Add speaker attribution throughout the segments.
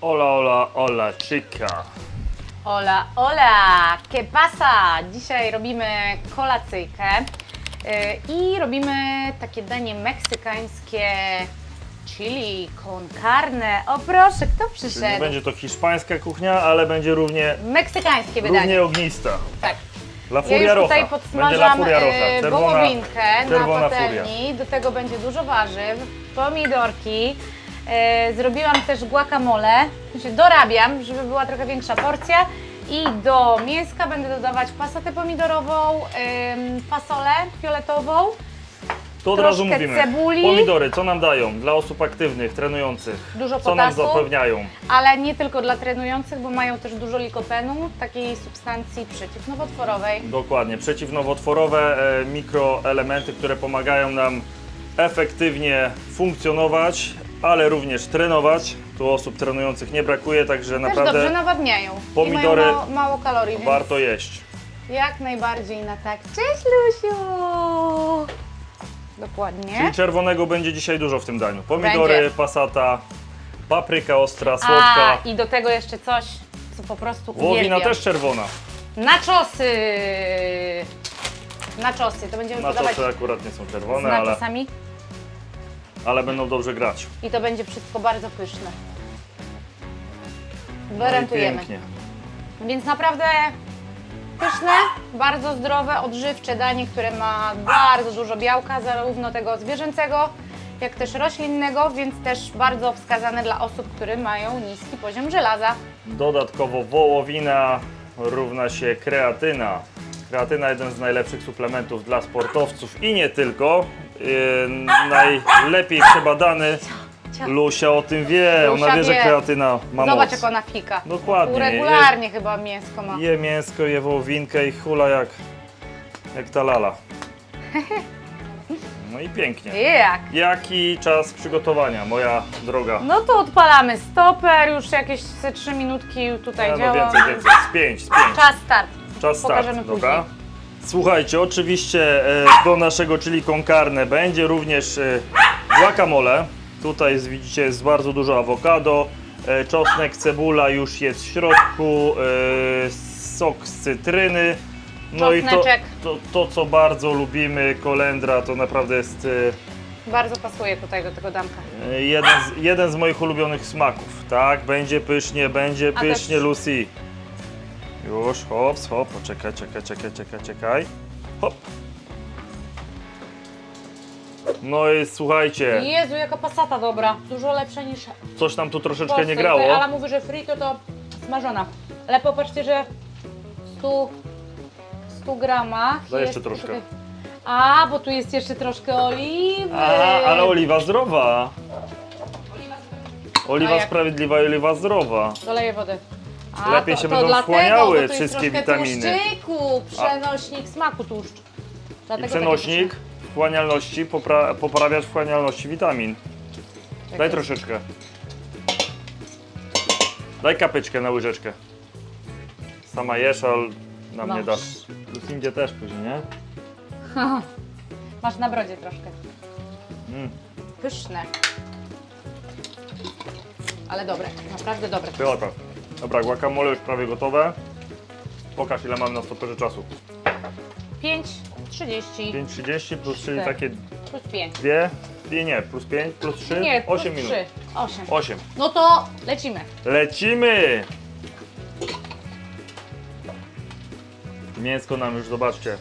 Speaker 1: Hola, hola, hola, chica.
Speaker 2: Hola, hola, ¿qué pasa? Dzisiaj robimy kolacyjkę yy, i robimy takie danie meksykańskie chili con carne. O proszę, kto
Speaker 1: Czyli nie
Speaker 2: przyszedł?
Speaker 1: będzie to hiszpańska kuchnia, ale będzie równie,
Speaker 2: Meksykańskie wydanie.
Speaker 1: równie ognista.
Speaker 2: Tak.
Speaker 1: La
Speaker 2: Ja
Speaker 1: Furia
Speaker 2: już
Speaker 1: Roja.
Speaker 2: tutaj
Speaker 1: La
Speaker 2: podsmażam
Speaker 1: Czerwona,
Speaker 2: wołowinkę na patelni. Do tego będzie dużo warzyw, pomidorki. E, zrobiłam też guacamole. Znaczy dorabiam, żeby była trochę większa porcja. I do mięska będę dodawać pasatę pomidorową, fasolę fioletową.
Speaker 1: To od razu mówimy.
Speaker 2: cebuli.
Speaker 1: Pomidory, co nam dają dla osób aktywnych, trenujących?
Speaker 2: Dużo
Speaker 1: Co nam
Speaker 2: potasu.
Speaker 1: zapewniają?
Speaker 2: Ale nie tylko dla trenujących, bo mają też dużo likopenu, takiej substancji przeciwnowotworowej.
Speaker 1: Dokładnie, przeciwnowotworowe e, mikroelementy, które pomagają nam efektywnie funkcjonować, ale również trenować. Tu osób trenujących nie brakuje, także
Speaker 2: Też
Speaker 1: naprawdę
Speaker 2: dobrze nawadniają.
Speaker 1: pomidory
Speaker 2: I mają mało, mało kalorii, więc
Speaker 1: warto jeść.
Speaker 2: Jak najbardziej na tak. Cześć Lusiu! Dokładnie.
Speaker 1: Czyli czerwonego będzie dzisiaj dużo w tym daniu. Pomidory,
Speaker 2: Będzie.
Speaker 1: pasata, papryka ostra, słodka.
Speaker 2: A, i do tego jeszcze coś, co po prostu
Speaker 1: Wołowina
Speaker 2: uwielbiam.
Speaker 1: też czerwona.
Speaker 2: Naczosy! Naczosy, to będziemy
Speaker 1: Na
Speaker 2: podawać
Speaker 1: czosy akurat nie są
Speaker 2: z
Speaker 1: czerwone, ale,
Speaker 2: naczosami
Speaker 1: ale będą dobrze grać.
Speaker 2: i to będzie wszystko bardzo pyszne.
Speaker 1: No i
Speaker 2: Gwarantujemy.
Speaker 1: pięknie.
Speaker 2: Więc naprawdę pyszne, bardzo zdrowe, odżywcze danie, które ma bardzo dużo białka, zarówno tego zwierzęcego, jak też roślinnego, więc też bardzo wskazane dla osób, które mają niski poziom żelaza.
Speaker 1: Dodatkowo wołowina równa się kreatyna. Kreatyna jeden z najlepszych suplementów dla sportowców i nie tylko. Yy, najlepiej przebadany. Lusia o tym wie,
Speaker 2: Lusia
Speaker 1: ona wie, że
Speaker 2: wie.
Speaker 1: kreatyna ma
Speaker 2: Zobacz,
Speaker 1: moc.
Speaker 2: jak ona fika.
Speaker 1: Dokładnie.
Speaker 2: Regularnie chyba mięsko ma.
Speaker 1: Je mięsko, je wołowinkę i hula jak, jak ta lala. No i pięknie.
Speaker 2: Jak?
Speaker 1: Jaki czas przygotowania, moja droga?
Speaker 2: No to odpalamy stoper, już jakieś ze 3 minutki tutaj
Speaker 1: no
Speaker 2: działa.
Speaker 1: więcej, więcej. Z pięć, z pięć.
Speaker 2: Czas start.
Speaker 1: Czas
Speaker 2: Pokażemy
Speaker 1: start,
Speaker 2: później.
Speaker 1: Słuchajcie, oczywiście e, do naszego chili con carne będzie również e, guacamole. Tutaj widzicie jest bardzo dużo awokado, e, czosnek, cebula już jest w środku, sok z cytryny. No i to,
Speaker 2: Czosneczek.
Speaker 1: to, to, co bardzo lubimy, kolendra, to naprawdę jest
Speaker 2: Bardzo pasuje tutaj do tego damka.
Speaker 1: jeden z, jeden z moich ulubionych smaków. Tak, będzie pysznie, będzie
Speaker 2: A
Speaker 1: pysznie,
Speaker 2: też-
Speaker 1: Lucy. Już, hops, hop, poczekaj, czekaj, czekaj, czekaj, czekaj. Hop. No i słuchajcie,
Speaker 2: Jezu, jaka pasata dobra. Dużo lepsza niż
Speaker 1: coś tam tu troszeczkę nie grało.
Speaker 2: Ala mówi, że frito to smażona. Ale popatrzcie, że w 100, 100 gramach
Speaker 1: Daj
Speaker 2: jest...
Speaker 1: jeszcze troszkę.
Speaker 2: poczekaj. A, bo tu jest jeszcze troszkę oliwy.
Speaker 1: Aha, ale oliwa zdrowa. Oliwa
Speaker 2: A jak?
Speaker 1: sprawiedliwa i oliwa zdrowa.
Speaker 2: Doleję wody. A,
Speaker 1: Lepiej
Speaker 2: to,
Speaker 1: się
Speaker 2: to
Speaker 1: będą
Speaker 2: dlatego,
Speaker 1: wchłaniały
Speaker 2: bo tu jest
Speaker 1: wszystkie
Speaker 2: troszkę
Speaker 1: witaminy.
Speaker 2: Tłuszczyku, przenośnik smaku tłuszcz.
Speaker 1: I
Speaker 2: Dlatego
Speaker 1: przenośnik wchłanialności, popra poprawiacz wchłanialności witamin.
Speaker 2: takie
Speaker 1: Daj troszeczkę. Daj kapyczkę na łyżeczkę. Sama jesz, ale na mnie
Speaker 2: Masz.
Speaker 1: dasz. Lucindzie też później, nie?
Speaker 2: Masz na brodzie troszkę.
Speaker 1: Mm.
Speaker 2: Pyszne. Ale dobre, naprawdę dobre.
Speaker 1: Pyłata. Dobra, guacamole już prawie gotowe. Pokaż ile mam na stoperze czasu.
Speaker 2: 5,30
Speaker 1: 5,30 plus 3
Speaker 2: Cztery.
Speaker 1: takie
Speaker 2: plus 5.
Speaker 1: dwie. Nie, nie, plus 5, plus 3,
Speaker 2: Nie, plus
Speaker 1: 8 minut.
Speaker 2: 3. 8.
Speaker 1: 8.
Speaker 2: No to lecimy.
Speaker 1: Lecimy! Mięsko nam już, zobaczcie,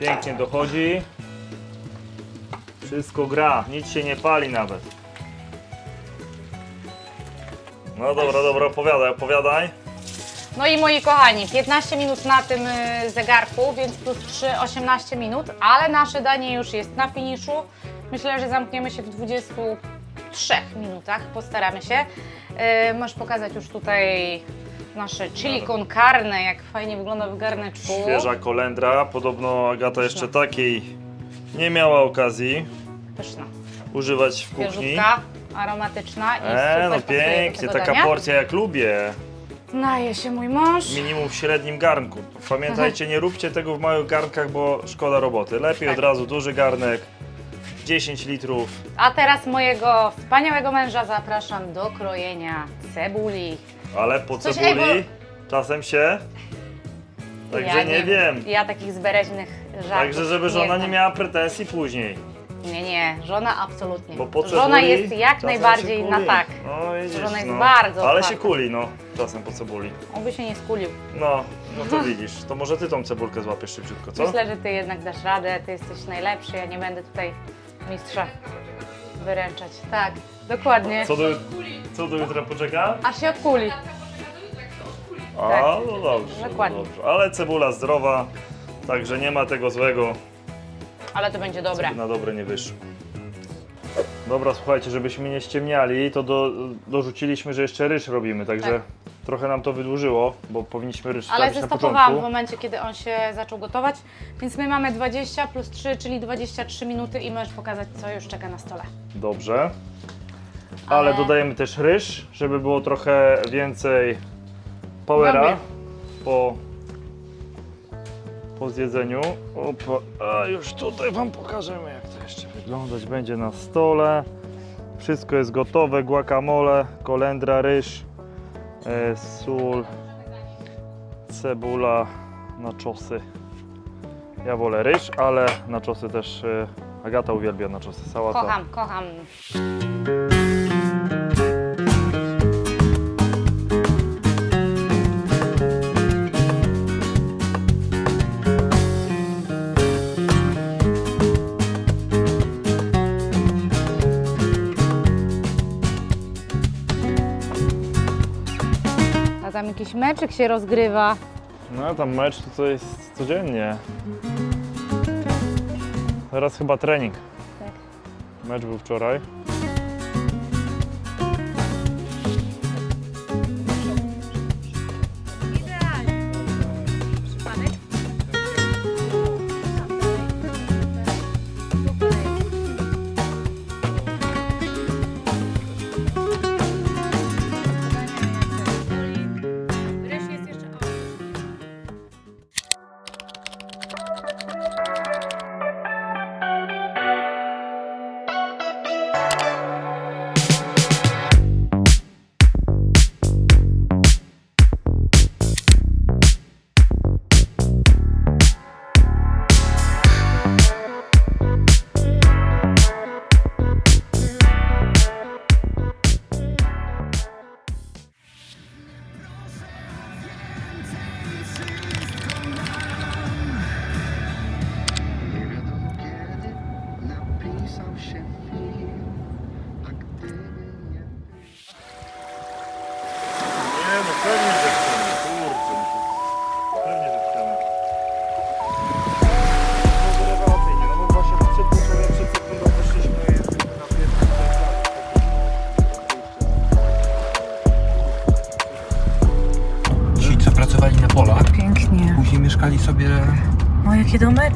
Speaker 1: pięknie dochodzi. Wszystko gra, nic się nie pali nawet. No dobra, dobra, opowiadaj, opowiadaj.
Speaker 2: No i moi kochani, 15 minut na tym y, zegarku, więc plus 3, 18 minut, ale nasze danie już jest na finiszu. Myślę, że zamkniemy się w 23 minutach, postaramy się. Y, Możesz pokazać już tutaj nasze chili con carne, jak fajnie wygląda w garneczku.
Speaker 1: Świeża kolendra, podobno Agata jeszcze takiej nie miała okazji
Speaker 2: Pyszna.
Speaker 1: używać w kuchni.
Speaker 2: Świeżutka, aromatyczna i
Speaker 1: E,
Speaker 2: super
Speaker 1: no
Speaker 2: pasuje do
Speaker 1: pięknie,
Speaker 2: tego
Speaker 1: taka
Speaker 2: dania.
Speaker 1: porcja jak lubię.
Speaker 2: Naje się mój mąż.
Speaker 1: Minimum w średnim garnku. Pamiętajcie, nie róbcie tego w małych garnkach, bo szkoda roboty. Lepiej
Speaker 2: Tak.
Speaker 1: od razu duży garnek. 10 litrów.
Speaker 2: A teraz mojego wspaniałego męża zapraszam do krojenia cebuli.
Speaker 1: Ale po
Speaker 2: Coś-
Speaker 1: cebuli
Speaker 2: ej,
Speaker 1: czasem się. Także nie, wiem.
Speaker 2: Ja takich zbereźnych żartów
Speaker 1: Także żeby żona nie
Speaker 2: znam.
Speaker 1: miała pretensji później.
Speaker 2: Nie, nie, żona absolutnie.
Speaker 1: Bo po
Speaker 2: żona
Speaker 1: cebuli
Speaker 2: jest jak
Speaker 1: czasem
Speaker 2: najbardziej
Speaker 1: się
Speaker 2: na tak.
Speaker 1: No widzisz,
Speaker 2: Żona jest
Speaker 1: no.
Speaker 2: bardzo
Speaker 1: Ale się
Speaker 2: otwarta.
Speaker 1: kuli, no. Czasem po cebuli.
Speaker 2: On by się nie skulił.
Speaker 1: No, no to widzisz. To może ty tą cebulkę złapiesz szybciutko, co?
Speaker 2: Myślę, że ty jednak dasz radę, ty jesteś najlepszy, ja nie będę tutaj mistrza wyręczać. Tak, dokładnie.
Speaker 1: Co do, co do jutra poczeka?
Speaker 2: Aż się odkuli.
Speaker 1: A,
Speaker 2: Tak.
Speaker 1: no dobrze, no dobrze. Ale cebula zdrowa, także nie ma tego złego,
Speaker 2: Ale to będzie dobre.
Speaker 1: na dobre nie wyszło. Dobra, słuchajcie, żebyśmy nie ściemniali, to do, dorzuciliśmy, że jeszcze ryż robimy, także
Speaker 2: Tak.
Speaker 1: trochę nam to wydłużyło, bo powinniśmy ryż
Speaker 2: Ale
Speaker 1: wstawić na
Speaker 2: zestopowałam w
Speaker 1: początku.
Speaker 2: momencie, kiedy on się zaczął gotować, więc my mamy 20 plus 3, czyli 23 minuty i możesz pokazać, co już czeka na stole.
Speaker 1: Dobrze. Ale
Speaker 2: Ale-
Speaker 1: dodajemy też ryż, żeby było trochę więcej powera
Speaker 2: Dobra.
Speaker 1: po, po zjedzeniu. Opa. A już tutaj Wam pokażemy, jak to jeszcze wyglądać będzie na stole. Wszystko jest gotowe, guacamole, kolendra, ryż, e, sól, cebula, naczosy. Ja wolę ryż, ale naczosy też e, Agata uwielbia naczosy, sałata.
Speaker 2: Kocham, kocham. Meczyk się rozgrywa.
Speaker 1: No tam mecz to, to jest codziennie. Teraz chyba trening.
Speaker 2: Tak.
Speaker 1: Mecz był wczoraj.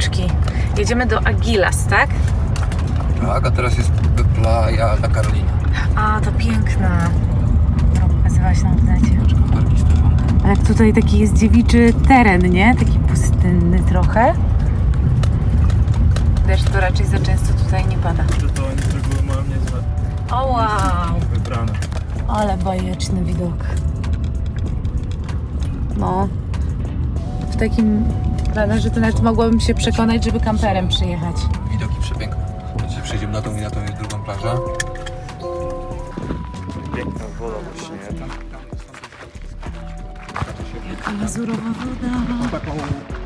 Speaker 2: Domeczki. Jedziemy do Agilas, tak?
Speaker 3: No, Aga teraz jest Playa La Carolina.
Speaker 2: A, to piękna. To pokazywałaś nam w necie. Ale tutaj taki jest dziewiczy teren, nie? Taki pustynny trochę. Wiesz, to raczej za często tutaj nie pada.
Speaker 1: Że to oni z reguły mają niezłe
Speaker 2: O wow!
Speaker 1: wybrane.
Speaker 2: Ale bajeczny widok. No. W takim planerze to nawet mogłabym się przekonać, żeby kamperem przyjechać.
Speaker 3: Widoki przepiękne. Dzisiaj przejdziemy na tą i na tą i drugą plażę.
Speaker 1: Piękna woda właśnie, nie?
Speaker 2: Jaka lazurowa woda.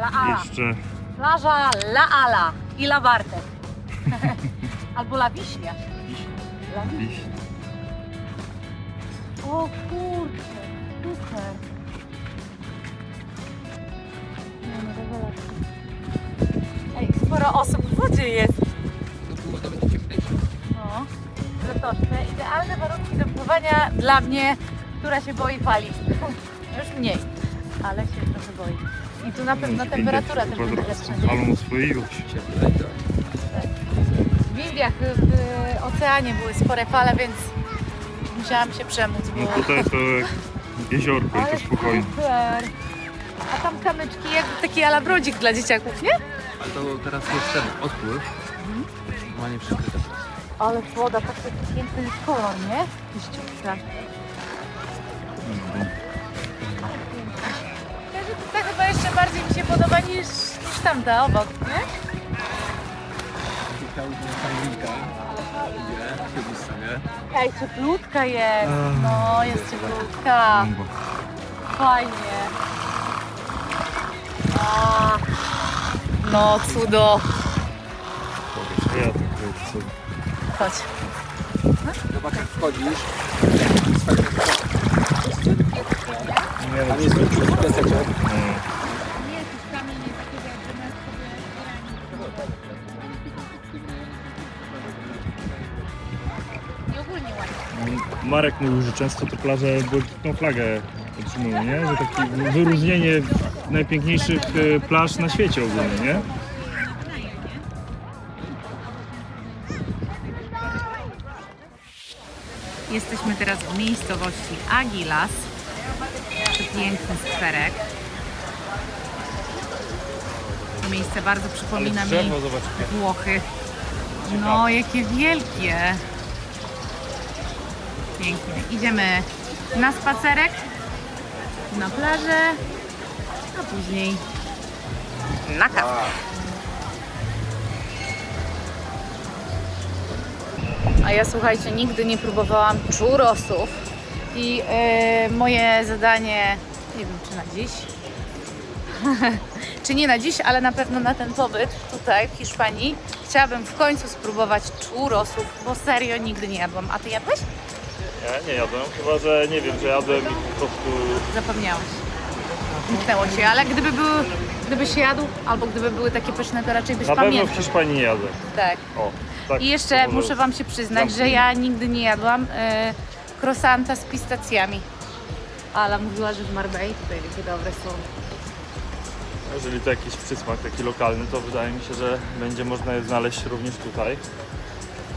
Speaker 2: La Ala.
Speaker 1: Jeszcze
Speaker 2: Plaża La Ala i La Bartek. Albo La Wiśnia. La Wiśnia. O kurczę, super. Nie, no rewelacja. Ej, sporo osób w wodzie jest.
Speaker 3: Cieplejsze.
Speaker 2: No. idealne warunki do pływania dla mnie, która się boi fali. Już mniej, ale się trochę boi. I tu na pewno temperatura też będzie lepsza. nie?
Speaker 1: Falą oswoiło się.
Speaker 2: W Indiach, w, oceanie były spore fale, więc musiałam się przemóc. Bo...
Speaker 1: No tutaj to jeziorko i to spokojnie.
Speaker 2: super! A tam kamyczki jak taki alabrodzik dla dzieciaków, nie?
Speaker 3: A to teraz jest ten odpływ. Normalnie przykryte.
Speaker 2: Ale woda, taki piękny kolor, nie? Liściówka. Także mi się podoba niż, niż tamta obok, nie? Ej, cieplutka jest. No, jest cieplutka. Fajnie. A, no, cudo.
Speaker 1: Tak.
Speaker 2: Chodź.
Speaker 3: Zobacz jak wchodzisz.
Speaker 1: Nie,
Speaker 3: Tam jest pieseczek.
Speaker 2: I
Speaker 1: Marek mówił, że często te plaże błękitną flagę otrzymują, nie? Że takie wyróżnienie najpiękniejszych e, plaż na świecie ogólnie, nie?
Speaker 2: Jesteśmy teraz w miejscowości Agilas. Piękny skwerek. To miejsce bardzo przypomina mi. Włochy. No, jakie wielkie. Pięknie. Idziemy na spacerek, na plażę, a później na kawę. A ja słuchajcie, nigdy nie próbowałam churrosów i e, moje zadanie, nie wiem czy na dziś, czy nie na dziś, ale na pewno na ten pobyt tutaj w Hiszpanii chciałabym w końcu spróbować churrosów, bo serio nigdy nie jadłam. A ty jadłeś?
Speaker 1: Ja nie jadłem, chyba że nie wiem, że jadłem i po prostu...
Speaker 2: Zapomniałeś. Zniknęło cię, ale gdyby były, gdybyś jadł, albo gdyby były takie pyszne, to raczej byś
Speaker 1: Na pewno w
Speaker 2: pamiętał.
Speaker 1: Hiszpanii nie jadłem.
Speaker 2: Tak.
Speaker 1: O, tak.
Speaker 2: I jeszcze
Speaker 1: może-
Speaker 2: muszę Wam się przyznać, że ja nigdy nie jadłam e, croissanta z pistacjami. Ala mówiła, że w Marbei tutaj takie dobre są.
Speaker 1: Jeżeli to jakiś przysmak taki lokalny, to wydaje mi się, że będzie można je znaleźć również tutaj.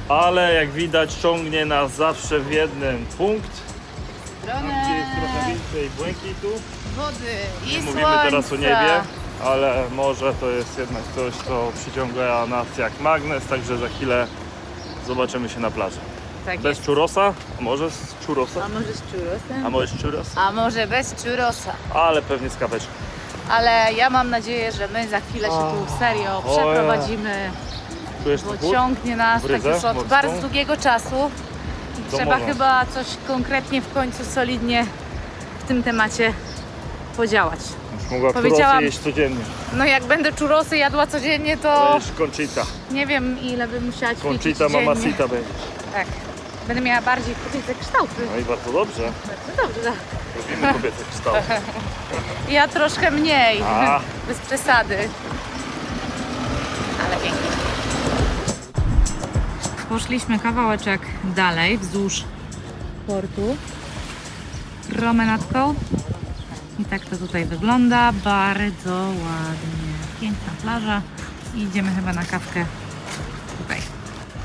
Speaker 1: Ale jak widać ciągnie nas zawsze w jednym punkt, tam gdzie jest trochę więcej błękitu.
Speaker 2: wody i
Speaker 1: Nie mówimy
Speaker 2: słońca.
Speaker 1: teraz o niebie, ale morze to jest jednak coś, co przyciąga nas jak magnes, także za chwilę zobaczymy się na plaży.
Speaker 2: Tak
Speaker 1: Bez
Speaker 2: jest.
Speaker 1: czurosa, a może z czurosa,
Speaker 2: A może z churrosem?
Speaker 1: a może z czuros,
Speaker 2: A może bez churrosa.
Speaker 1: ale pewnie z kaweczką.
Speaker 2: Ale ja mam nadzieję, że my za chwilę się tu serio
Speaker 1: O,
Speaker 2: bo ciągnie nas tak
Speaker 1: Bryzę
Speaker 2: już od
Speaker 1: morską?
Speaker 2: bardzo długiego czasu. I
Speaker 1: Do
Speaker 2: trzeba
Speaker 1: morza.
Speaker 2: chyba coś konkretnie w końcu solidnie w tym temacie podziałać.
Speaker 1: Już mogła
Speaker 2: Powiedziałam-
Speaker 1: czurosy jeść codziennie.
Speaker 2: No jak będę czurosy jadła codziennie,
Speaker 1: To
Speaker 2: to
Speaker 1: jest Conchita.
Speaker 2: nie wiem ile bym musiała ćwiczyć
Speaker 1: Conchita
Speaker 2: dziennie.
Speaker 1: mamacita będzie.
Speaker 2: Tak. Będę miała bardziej kobiece kształty.
Speaker 1: No i bardzo dobrze.
Speaker 2: Bardzo dobrze.
Speaker 1: Lubimy kobiety kształt.
Speaker 2: Ja troszkę mniej,
Speaker 1: A.
Speaker 2: bez przesady. Ale pięknie. Poszliśmy kawałeczek dalej, wzdłuż portu promenadką. I tak to tutaj wygląda. Bardzo ładnie. Piękna plaża. I idziemy chyba na kawkę tutaj.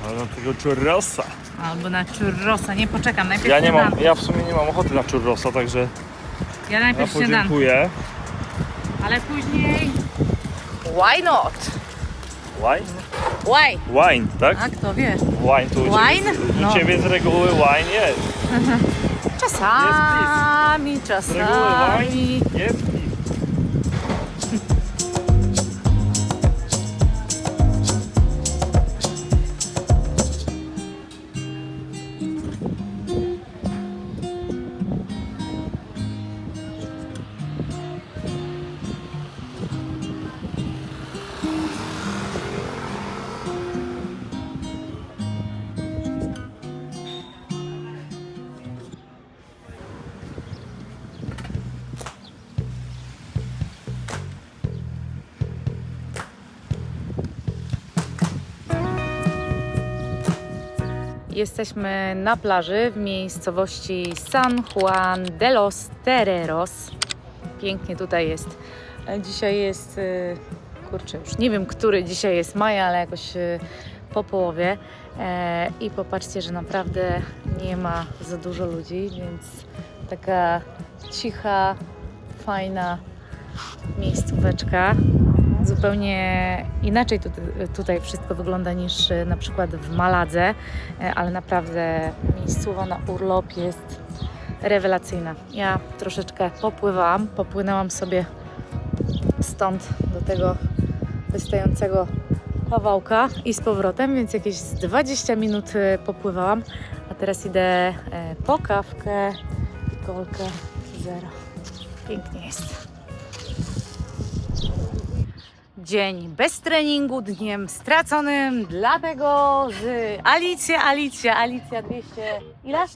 Speaker 1: Ale na tego churrosa.
Speaker 2: Albo na churrosa. Nie poczekam, najpierw
Speaker 1: Ja nie mam, ja w sumie nie mam ochoty na churrosa, także
Speaker 2: Ja
Speaker 1: ja
Speaker 2: najpierw śniadanko.
Speaker 1: podziękuję.
Speaker 2: Ale później... Why not? Why?
Speaker 1: Wine, tak?
Speaker 2: A kto wie?
Speaker 1: Wine tu u ciebie-
Speaker 2: Wine?
Speaker 1: U
Speaker 2: No.
Speaker 1: Ciebie z reguły wine jest.
Speaker 2: Czasami,
Speaker 1: Z reguły wine
Speaker 2: czasami.
Speaker 1: jest
Speaker 4: Jesteśmy na plaży w miejscowości San Juan de los Terreros. Pięknie tutaj jest. E, Dzisiaj jest, y, kurczę, już nie wiem, który dzisiaj jest maj, ale jakoś y, po połowie. E, I popatrzcie, że naprawdę nie ma za dużo ludzi, więc taka cicha, fajna miejscóweczka. Zupełnie inaczej tutaj, tutaj wszystko wygląda niż y, na przykład w Maladze, e, ale naprawdę miejscowa na urlop jest rewelacyjna. Ja troszeczkę popływałam, popłynęłam sobie stąd do tego wystającego kawałka i z powrotem, więc jakieś z 20 minut e, popływałam, a teraz idę e, po kawkę i kolkę zero. Pięknie jest. Dzień bez treningu, dniem straconym, dlatego z Alicja, Alicja, Alicja 200, ile?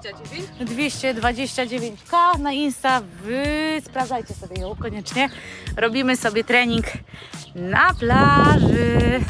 Speaker 4: 229k na Insta, wy sprawdzajcie sobie ją koniecznie. Robimy sobie trening na plaży.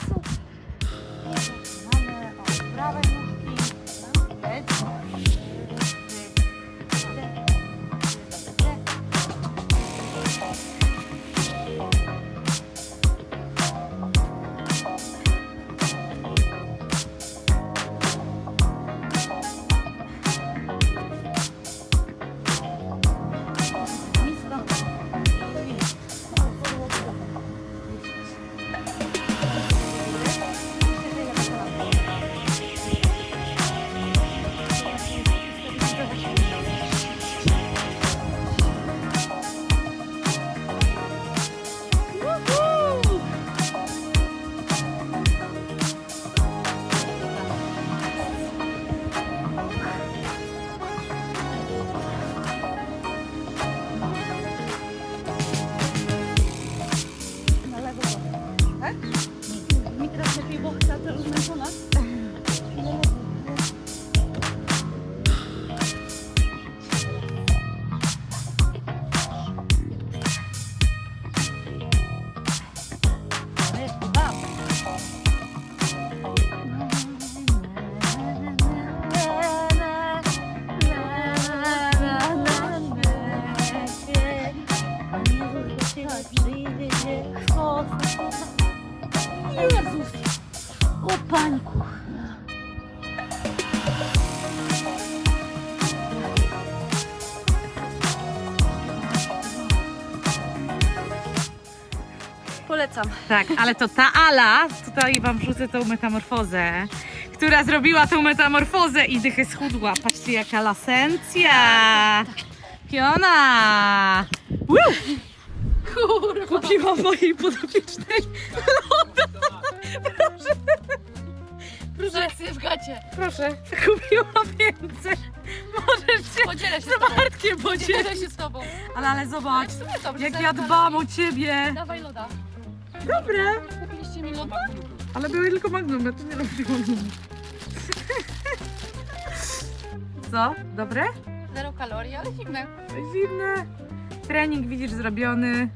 Speaker 2: Polecam.
Speaker 4: Tak, ale to ta Ala, tutaj wam wrzucę tą metamorfozę, która zrobiła tą metamorfozę i dychę schudła. Patrzcie jaka lasencja! Piona! Woo!
Speaker 2: Kurwa. Kupiłam mojej podopiecznej Proszę. Proszę. w gacie.
Speaker 4: Proszę, kupiłam więcej. Możesz się
Speaker 2: Podzielę się
Speaker 4: z
Speaker 2: tobą.
Speaker 4: Bartkiem podzielić.
Speaker 2: Podzielę się z tobą.
Speaker 4: Ale, ale zobacz,
Speaker 2: W sumie dobrze,
Speaker 4: jak ja dbam o ciebie.
Speaker 2: Dawaj loda.
Speaker 4: Dobre.
Speaker 2: Kupiliście mi loda?
Speaker 4: Ale były tylko magnum, ja to nie lubię magnum. Co? Dobre?
Speaker 2: Zero kalorii, ale zimne.
Speaker 4: Zimne. Trening widzisz zrobiony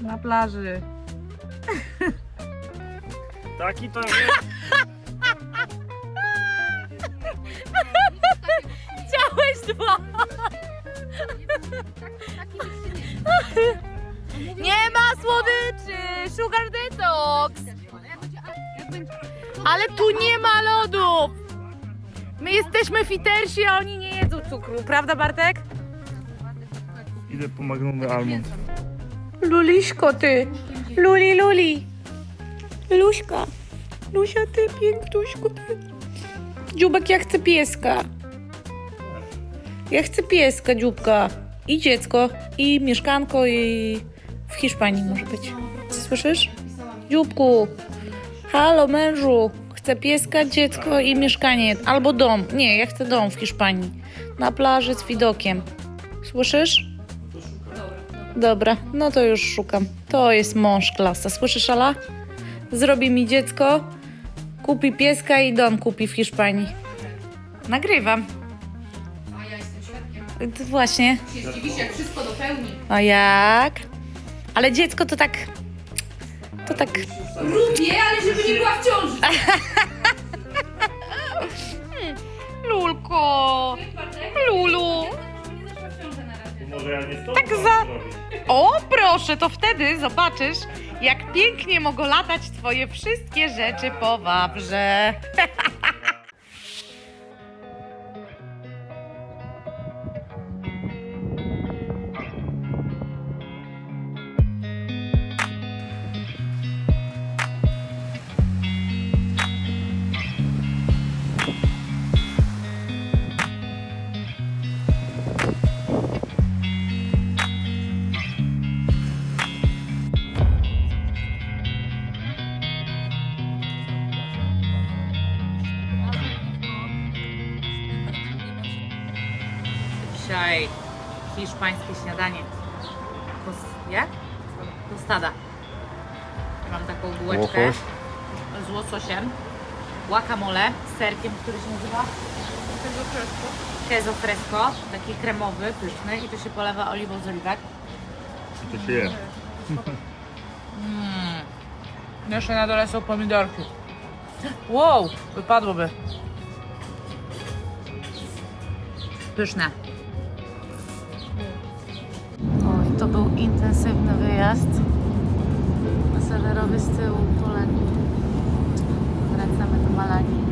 Speaker 4: na plaży.
Speaker 1: Taki to
Speaker 4: Chciałeś słodyczy! Sugar detox! Ale tu nie ma lodów! My jesteśmy fitersi, a oni nie jedzą cukru, prawda Bartek?
Speaker 1: idę po magnumy almond.
Speaker 4: Luliśko ty! Luli, luli! Luśka! Lusia ty, pięktuśku ty! Dziubek, ja chcę pieska! Ja chcę pieska, dzióbka! I dziecko, i mieszkanko, i w Hiszpanii może być. Słyszysz? Dzióbku! Halo, mężu! Chcę pieska, dziecko i mieszkanie. Albo dom. Nie, ja chcę dom w Hiszpanii. Na plaży z widokiem. Słyszysz? Dobra, no to już szukam. To jest mąż klasa. Słyszysz, Ala? Zrobi mi dziecko, kupi pieska i dom kupi w Hiszpanii. Nagrywam.
Speaker 2: A ja jestem świadkiem.
Speaker 4: Właśnie.
Speaker 2: Wszystko dopełni.
Speaker 4: A jak? Ale dziecko to tak... To tak...
Speaker 2: Lubię, ale żeby nie była w ciąży. Oko! Lulu!
Speaker 1: Może ja nie stąd
Speaker 2: Tak
Speaker 1: mam
Speaker 2: za-
Speaker 1: zrobić.
Speaker 2: O, proszę, to wtedy zobaczysz, jak pięknie mogą latać twoje wszystkie rzeczy po Wawrze. hiszpańskie śniadanie. Kos- jak? Tostada. Ja mam taką bułeczkę
Speaker 1: Łosoś.
Speaker 2: z łososiem, guacamole z serkiem, który się nazywa
Speaker 4: Tego fresco.
Speaker 2: queso fresco, taki kremowy, pyszny i to się polewa oliwą z oliwek.
Speaker 1: To się je.
Speaker 2: Mm. Jeszcze na dole są pomidorki. Wow, wypadłoby. Pyszne. To był intensywny wyjazd. Pasażerowy z tyłu poległ. Wracamy do Malagi.